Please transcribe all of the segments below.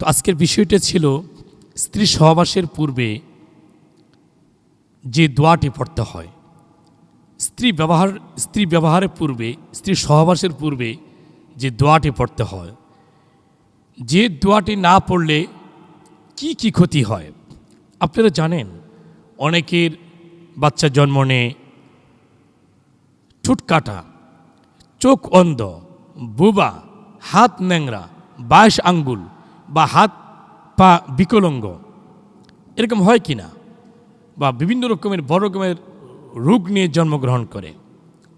তো আজকের বিষয়টা ছিল স্ত্রী সহবাসের পূর্বে যে দোয়াটি পড়তে হয়। স্ত্রী ব্যবহার, স্ত্রী ব্যবহারের পূর্বে, স্ত্রী সহবাসের পূর্বে যে দোয়াটি পড়তে হয়, যে দোয়াটি না পড়লে কি কি ক্ষতি হয়? আপনারা জানেন, অনেকের বাচ্চা জন্ম নেয়, ঠুট কাটা, চোখ অন্ধ, বুবা, হাত ন্যাংরা বাইশ আঙ্গুল বা হাত, পা বিকলঙ্গ। এরকম হয় কি না? বা বিভিন্ন রকমের, বড় রকমের রোগ নিয়ে জন্মগ্রহণ করে।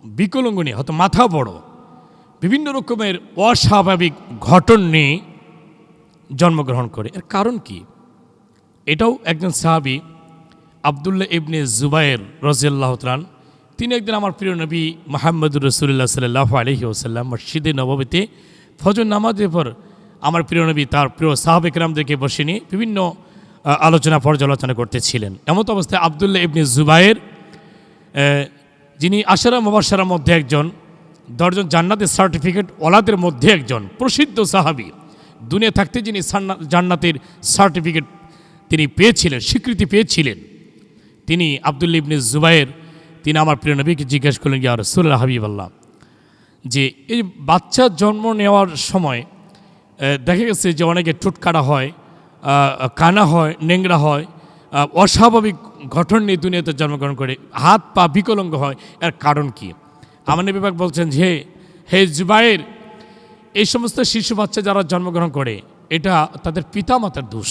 বিকলঙ্গ নিয়ে, হয়তো মাথা বড়। বিভিন্ন রকমের অস্বাভাবিক ঘটন নিয়ে জন্মগ্রহণ করে। এর কারণ কি? এটাও একজন সাহাবি, আবদুল্লাহ ইবনে জুবায়ের রাজিয়াল্লাহ ত্রান তিনি একদিন আমার প্রিয় নবী মাহমুদুর রসুল্লাহ সাল্লাহ আলহি ওসাল্লাম মসজিদে নবমীতে ফজর নামাজের পর আমার প্রিয় নবী তার প্রিয় সাহাবেকরামদেরকে বসে নিয়ে বিভিন্ন আলোচনা পর্যালোচনা করতেছিলেন। এমত অবস্থায় আবদুল্লাহ ইবনে জুবায়ের আহ, যিনি আশারা মুবাসারার মধ্যে একজন দশজন জান্নাতের সার্টিফিকেট ওলাদের মধ্যে একজন প্রসিদ্ধ সাহাবি। দুনিয়া থাকতে যিনি জান্নাতের সার্টিফিকেট তিনি পেয়েছিলেন স্বীকৃতি পেয়েছিলেন। তিনি আবদুল্লা ইবনে জুবায়ের তিনি আমার প্রিয় নবীকে জিজ্ঞেস করলেন ইয়া হাবিব আল্লাহ যে এই বাচ্চা জন্ম নেওয়ার সময় দেখা গেছে যে অনেকে টুটকাটা হয় কানা হয় নেংরা হয় অস্বাভাবিক ঘটন নিয়ে দুনিয়াতে জন্মগ্রহণ করে, হাত পা বিকলঙ্গ হয়, এর কারণ কি? আমার বিভাগ বলছেন যে, হে জুবাইর, এই সমস্ত শিশু বাচ্চা যারা জন্মগ্রহণ করে, এটা তাদের পিতামাতার দোষ।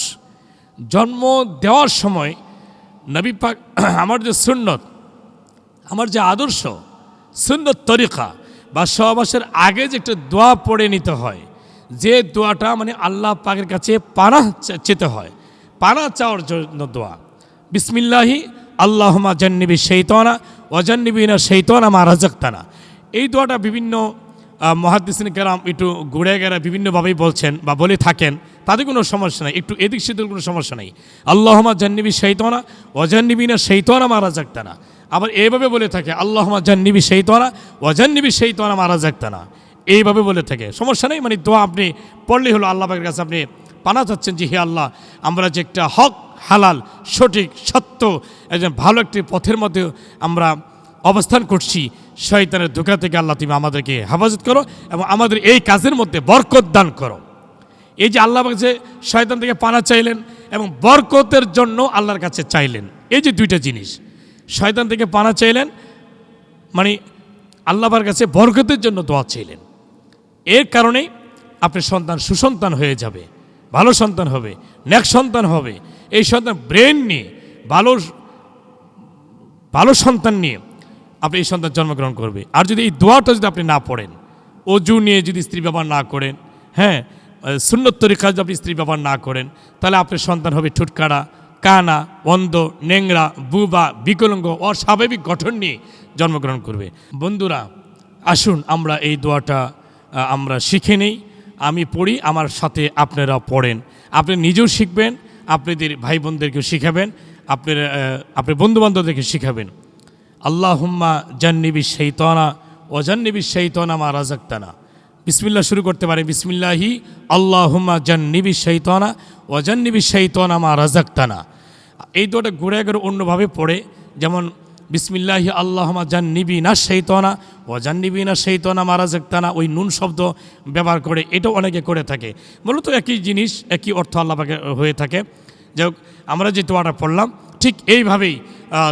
জন্ম দেওয়ার সময় নবী পাক, আমার যে সুন্নত, আমার যে আদর্শ, সুন্নত তরিকা বা সহবাসের আগে যে একটা দোয়া পড়ে নিতে হয় যে দোয়াটা মানে আল্লাহ পাকের কাছে পানা চেতে হয়। পানা চাওয়ার জন্য দোয়া। বিসমিল্লাহি আল্লাহমা জান্নিবি সেইতনা অজান্নিবিনা সেইতনা মা রাজাক্তানা। এই দোয়াটা বিভিন্ন মহাদিসিন কেরাম একটু ঘুরে গেরা বিভিন্নভাবেই বলছেন বা বলে থাকেন। তাতে কোনো সমস্যা নেই। একটু এদিক সেদিক কোনো সমস্যা নেই। আল্লাহমা জান্নিবি সেইতনা অজান্নিবিনা সেইতনা মা রাজাক্তানা। আবার এইভাবে বলে থাকে আল্লাহমা জান্নিবি সেইতনা অজান্নিবি সেইতনা মা রাজাক্তানা। এইভাবে বলে থাকে। সমস্যা নেই মানে দোয়া আপনি পড়লেই হলো আল্লাহ পাকের কাছে আপনি পানা চাচ্ছেন যে, হে আল্লাহ, আমরা যে একটা হক, হালাল, সঠিক, সত্য, একজন ভালো একটি পথের মধ্যে আমরা অবস্থান করছি, শয়তানের ধোকা থেকে আল্লাহ তুমি আমাদেরকে হেফাজত করো এবং আমাদের এই কাজের মধ্যে বরকত দান করো। এই যে আল্লাহ কাছে শয়তান থেকে পানা চাইলেন এবং বরকতের জন্য আল্লাহর কাছে চাইলেন, এই যে দুইটা জিনিস। শয়তান থেকে পানা চাইলেন মানে আল্লাহর কাছে বরকতের জন্য দোয়া চাইলেন। এর কারণেই আপনার সন্তান সুসন্তান হয়ে যাবে, ভালো সন্তান হবে, নেক সন্তান হবে। এই সন্তান ব্রেন নিয়ে, ভালো ভালো সন্তান নিয়ে আপনি এই সন্তান জন্মগ্রহণ করবে। আর যদি এই দোয়াটা যদি আপনি না পড়েন, অজু নিয়ে যদি স্ত্রী ব্যবহার না করেন হ্যাঁ সুন্নত তরিকা যদি আপনি স্ত্রী ব্যবহার না করেন, তাহলে আপনার সন্তান হবে ঠুটকারা, কানা, অন্ধ, নেংরা, বুবা, বিকলঙ্গ, অস্বাভাবিক গঠন নিয়ে জন্মগ্রহণ করবে। বন্ধুরা, আসুন আমরা এই দোয়াটা আমরা শিখে নেই, আমি পড়ি, আমার সাথে আপনারা পড়েন। আপনি নিজেও শিখবেন, আপনাদের ভাই বোনদেরকেও শিখাবেন, আপনার আপনার বন্ধুবান্ধবদেরকে শিখাবেন। আল্লাহুম্মা জান্নিবি শৈতানা ও জান্নিবি শৈতানা মা রাজাক্তানা বিসমিল্লাহ শুরু করতে পারে বিসমিল্লাহি আল্লাহ আল্লাহুম্মা জান্নিবি শৈতানা ও জান্নিবি শৈতানা মা রাজাক্তানা এই দুটা ঘুরে ঘুরে অন্যভাবে পড়ে, যেমন বিসমিল্লাহি আল্লাহমা জান্নিবি না শৈতনা ও জান্নিবি না শৈতনা মারা জাগতানা ওই নুন শব্দ ব্যবহার করে এটাও অনেকে করে থাকে। মূলত একই জিনিস, একই অর্থ আল্লাহ পাকে হয়ে থাকে। যাই হোক আমরা যে দোয়াটা পড়লাম, ঠিক এইভাবেই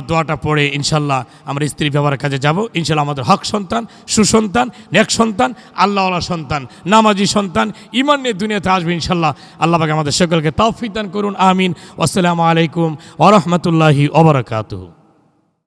দোয়াটা পড়ে ইনশাল্লাহ আমরা স্ত্রী ব্যবহারের কাজে যাব। ইনশাল্লাহ আমাদের হক সন্তান, সুসন্তান, নেক সন্তান, আল্লাহওয়ালা সন্তান, নামাজি সন্তান ইমান নিয়ে দুনিয়াতে আসবে ইনশাল্লাহ আল্লাহ পাকে আমাদের সকলকে তাওফিক দান করুন, আমিন। আসসালামু আলাইকুম ওরহমতুল্লাহি ওবরাকাতুহু